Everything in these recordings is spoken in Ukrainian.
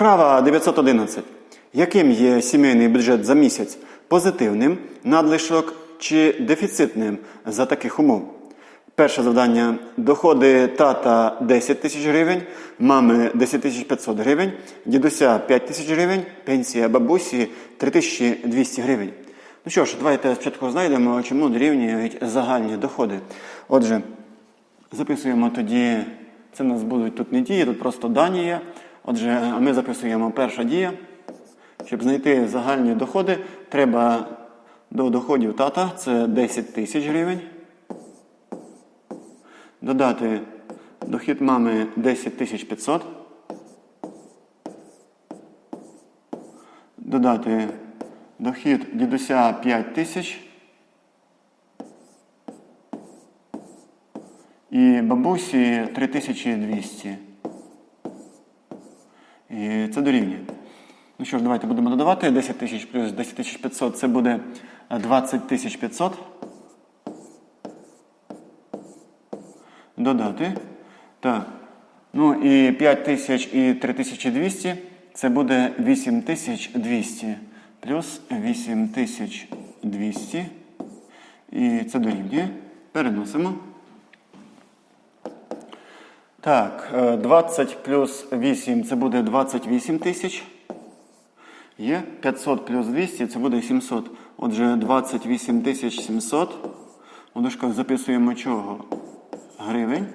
Вправа 911. Яким є сімейний бюджет за місяць? Позитивним, надлишок чи дефіцитним за таких умов? Перше завдання. Доходи тата 10 тисяч гривень, мами 10 тисяч 500 гривень, дідуся 5 тисяч гривень, пенсія бабусі 3200 гривень. Ну що ж, давайте спочатку знайдемо, чому дорівнюють загальні доходи. Отже, записуємо тоді, це в нас будуть тут не дії, тут просто дані є. Отже, ми записуємо перша дія. Щоб знайти загальні доходи, треба до доходів тата, це 10 тисяч гривень. Додати дохід мами 10 тисяч 500. Додати дохід дідуся 5 тисяч. І бабусі 3200. І це дорівнює. Ну що ж, давайте будемо додавати 10 тисяч плюс 10 тисяч 500, це буде 20 тисяч 500. Додати. Так. Ну і 5 тисяч і 3200 це буде 8200. Плюс 8200. І це дорівнює. Переносимо. Так, е, 20 плюс 8 це буде 28 тисяч. Є 500 плюс 200 це буде 700. Отже, 28 тисяч 700. У дужках записуємо чого? Гривень.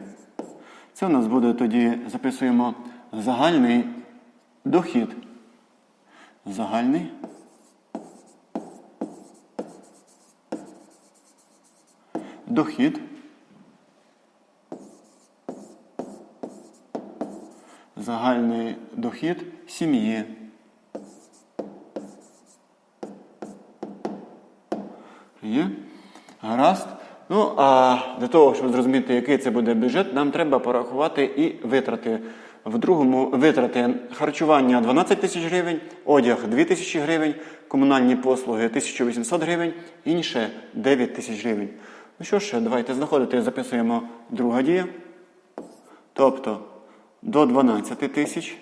Це у нас буде тоді, записуємо загальний дохід. Загальний. Дохід. Загальний дохід сім'ї. Є? Гаразд. Ну, а для того, щоб зрозуміти, який це буде бюджет, нам треба порахувати і витрати. В другому витрати харчування 12 тисяч гривень, одяг 2 тисячі гривень, комунальні послуги 1800 гривень, інше 9 тисяч гривень. Ну що ж, давайте знаходити, записуємо друга дія. Тобто до 12 тисяч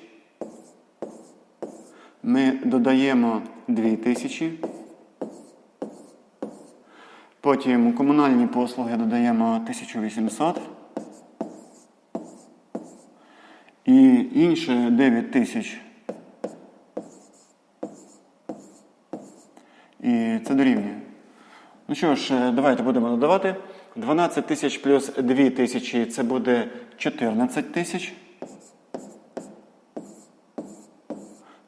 ми додаємо 2 тисячі. Потім комунальні послуги додаємо 1800. І інше 9 тисяч. І це дорівнює. Ну що ж, давайте будемо додавати. 12 тисяч плюс 2 тисячі це буде 14 тисяч.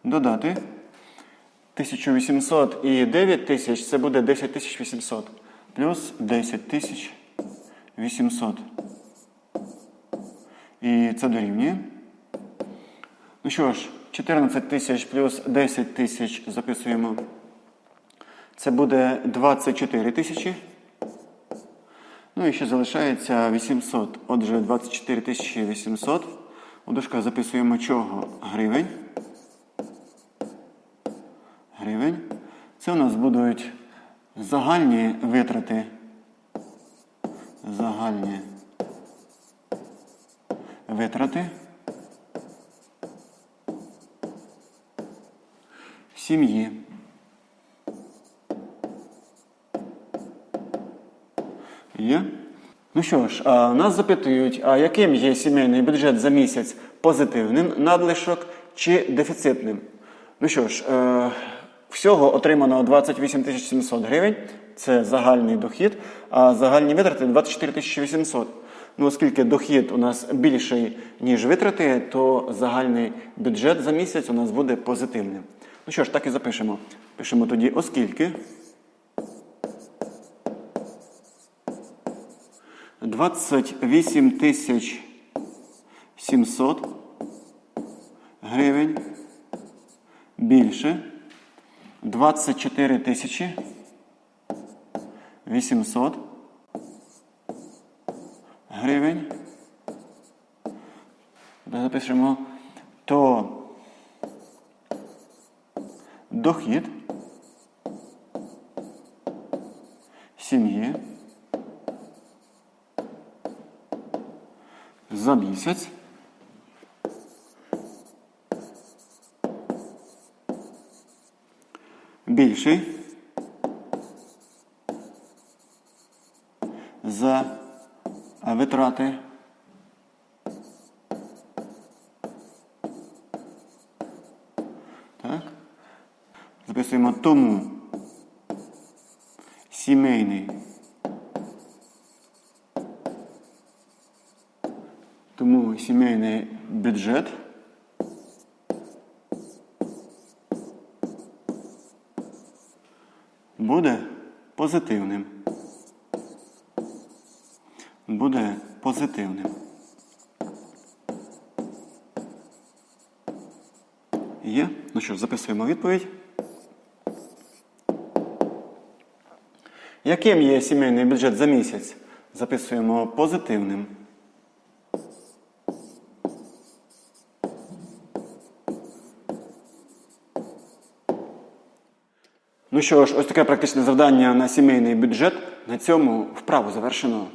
Додати. 1800 і 9 тисяч це буде 10 800 плюс 10 800. І це дорівнює. Ну що ж, 14 тисяч плюс 10 тисяч записуємо. Це буде 24 тисячі. Ну і ще залишається 800. Отже, 24 тисячі 800. У дужках записуємо чого? Гривень. Це у нас будуть загальні витрати. Загальні витрати. Сім'ї. Є? Ну що ж, а, нас запитують, а яким є сімейний бюджет за місяць позитивним надлишок чи дефіцитним? Ну що ж, е, всього отримано 28 700 гривень, це загальний дохід, а загальні витрати 24 800. Ну, оскільки дохід у нас більший, ніж витрати, то загальний бюджет за місяць у нас буде позитивним. Ну що ж, так і запишемо. Пишемо тоді, оскільки. 28 700 гривень більше 24 тисячі 800 гривень. Запишемо то дохід сім'ї за місяць більший за витрати. Так. Записуємо тому сімейний. Тому сімейний бюджет буде позитивним. Буде позитивним. Є? Ну що ж, записуємо відповідь. Яким є сімейний бюджет за місяць? Записуємо позитивним. Ну що ж, ось таке практичне завдання на сімейний бюджет. На цьому вправу завершено.